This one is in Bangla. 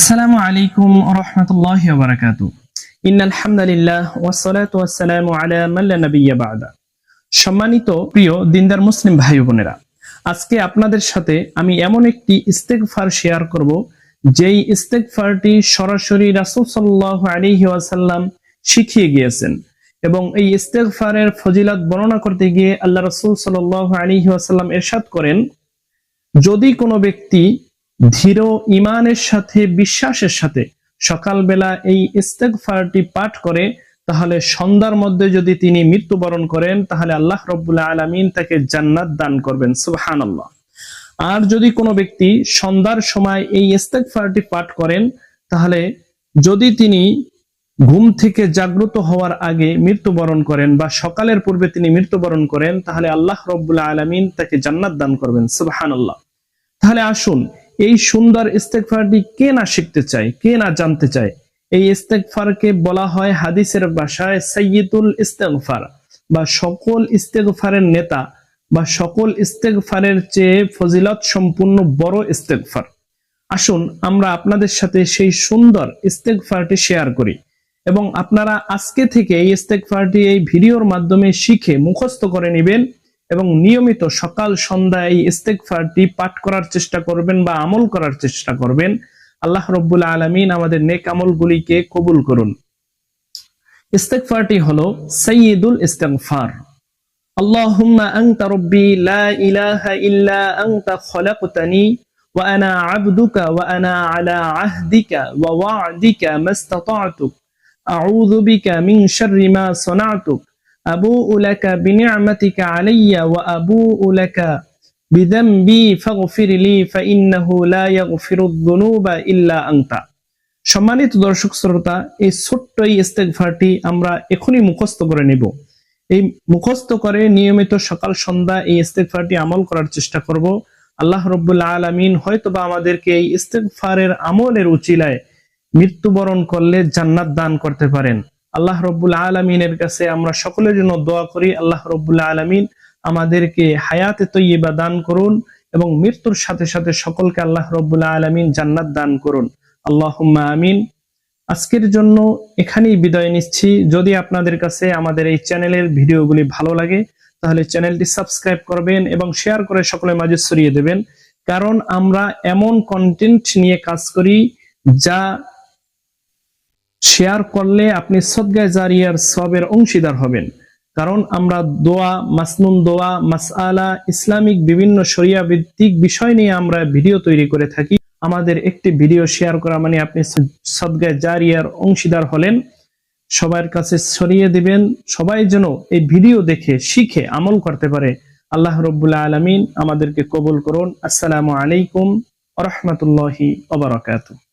আসসালামু আলাইকুম রহমতুল্লাহ বারাকাতু। ইন্নাল হামদুলিল্লাহ ওয়াসসালাতু ওয়াসসালামু আলা মান লা নাবিয়্যা বা'দা। সম্মানিত প্রিয় দিনদার মুসলিম ভাই বোনেরা, আজকে আপনাদের সাথে আমি এমন একটি ইস্তেগফার শেয়ার করব, যেই ইস্তেগফারটি সরাসরি রাসূল সাল্লাল্লাহু আলাইহি ওয়াসাল্লাম শিখিয়ে গিয়েছেন এবং এই ইস্তেগফারের ফজিলত বর্ণনা করতে গিয়ে আল্লাহ রাসূল সাল্লাল্লাহু আলাইহি ওয়াসাল্লাম ইরশাদ করেন, যদি কোনো ব্যক্তি ধীর ইমানের সাথে, বিশ্বাসের সাথে সকালবেলা এই ইস্তেগফারটি পাঠ করে, তাহলে সন্ধ্যার মধ্যে যদি তিনি মৃত্যুবরণ করেন, তাহলে আল্লাহ রব্বুল্লাহ আলমিন তাকে জান্নাত দান করবেন। সুবহানাল্লাহ। আর যদি কোনো ব্যক্তি সন্ধ্যার সময় এই ইস্তেগফারটি পাঠ করেন, তাহলে যদি তিনি ঘুম থেকে জাগ্রত হওয়ার আগে মৃত্যুবরণ করেন বা সকালের পূর্বে তিনি মৃত্যুবরণ করেন, তাহলে আল্লাহ রব্বুল্লাহ আলমিন তাকে জান্নাত দান করবেন। সুবহানাল্লাহ। তাহলে আসুন এই সুন্দর ইস্তেকফারটি কে না শিখতে চায়, কে না জানতে চায়? এই ইস্তেকফারকে বলা হয় হাদিসের ভাষায় সৈয়দুল ইস্তেগফার। বা সকল ইস্তেগফারের নেতা বা সকল ইস্তেগফারের চেয়ে ফজিলত সম্পূর্ণ বড় ইস্তেগফার। আসুন আমরা আপনাদের সাথে সেই সুন্দর ইস্তেগফারটি শেয়ার করি এবং আপনারা আজকে থেকে এই ইস্তেগফারটি এই ভিডিওর মাধ্যমে শিখে মুখস্থ করে নেবেন। এবং নিয়মিত সকাল সন্ধ্যা এই ইস্তেগফারটি পাঠ করার চেষ্টা করবেন বা আমল করার চেষ্টা করবেন আল্লাহ রব্বুল আলমিন আমাদের নেক আমলগুলিকে কবুল করুন ইস্তেগফারটি হলো সৈয়দুল ইস্তেগফার اللهم أنت ربي لا إله إلا أنت خلقتني وأنا عبدك وأنا على عهدك ووعدك ما استطعت أعوذ بك من شر ما صنعتك আবু উলাকা বিনিআমাতিকা আলাইয়া ওয়া আবু উলাকা বিযামবি ফাগফিরলি ফাইন্নাহু লা ইয়াগফিরুদ যুনুবা ইল্লা আনতা। সম্মানিত দর্শক শ্রোতা, এই ছোট্ট এই ইস্তেগফারটি আমরা এখনি মুখস্থ করে নেব। এই মুখস্থ করে নিয়মিত সকাল, সন্ধ্যা এই ইস্তেগফারটি আমল করার চেষ্টা করব। আল্লাহ রব্বুল আলমিন হয়তোবা আমাদেরকে এই ইস্তেগফারের আমলের উচিলায় মৃত্যুবরণ করলে জান্নাত দান করতে পারেন। আল্লাহ রব্বুল আলমিনের কাছে আমরা সকলের জন্য দোয়া করি, আল্লাহ রব্বুল্লা আলমিন আমাদেরকে হায়াতে তৈবা দান করুন এবং মৃত্যুর সাথে সাথে সকলকে আল্লাহ রব্বুল্লা আলমিন জান্নাত দান করুন। আল্লাহ আমিন। আজকের জন্য এখানেই বিদায় নিচ্ছি। যদি আপনাদের কাছে আমাদের এই চ্যানেলের ভিডিওগুলি ভালো লাগে, তাহলে চ্যানেলটি সাবস্ক্রাইব করবেন এবং শেয়ার করে সকলের মাঝে ছড়িয়ে দেবেন। কারণ আমরা এমন কন্টেন্ট নিয়ে কাজ করি যা শেয়ার করলে আপনি সদগায় জারিয়ার সবের অংশীদার হবেন। কারণ আমরা দোয়া, মাসনুন দোয়া, মাসআলা, ইসলামিক বিভিন্ন শরিয়া ভিত্তিক বিষয় নিয়ে আমরা ভিডিও তৈরি করে থাকি। আমাদের একটি ভিডিও শেয়ার করা মানে আপনি সদগায় জারিয়ার অংশীদার হলেন। সবার কাছে ছড়িয়ে দিবেন। সবাই যেন এই ভিডিও দেখে, শিখে, আমল করতে পারে। আল্লাহ রব্বুল্লাহ আলমিন আমাদেরকে কবুল করুন। আসসালামু আলাইকুম রহমতুল্লাহি ওবরাকাতুহ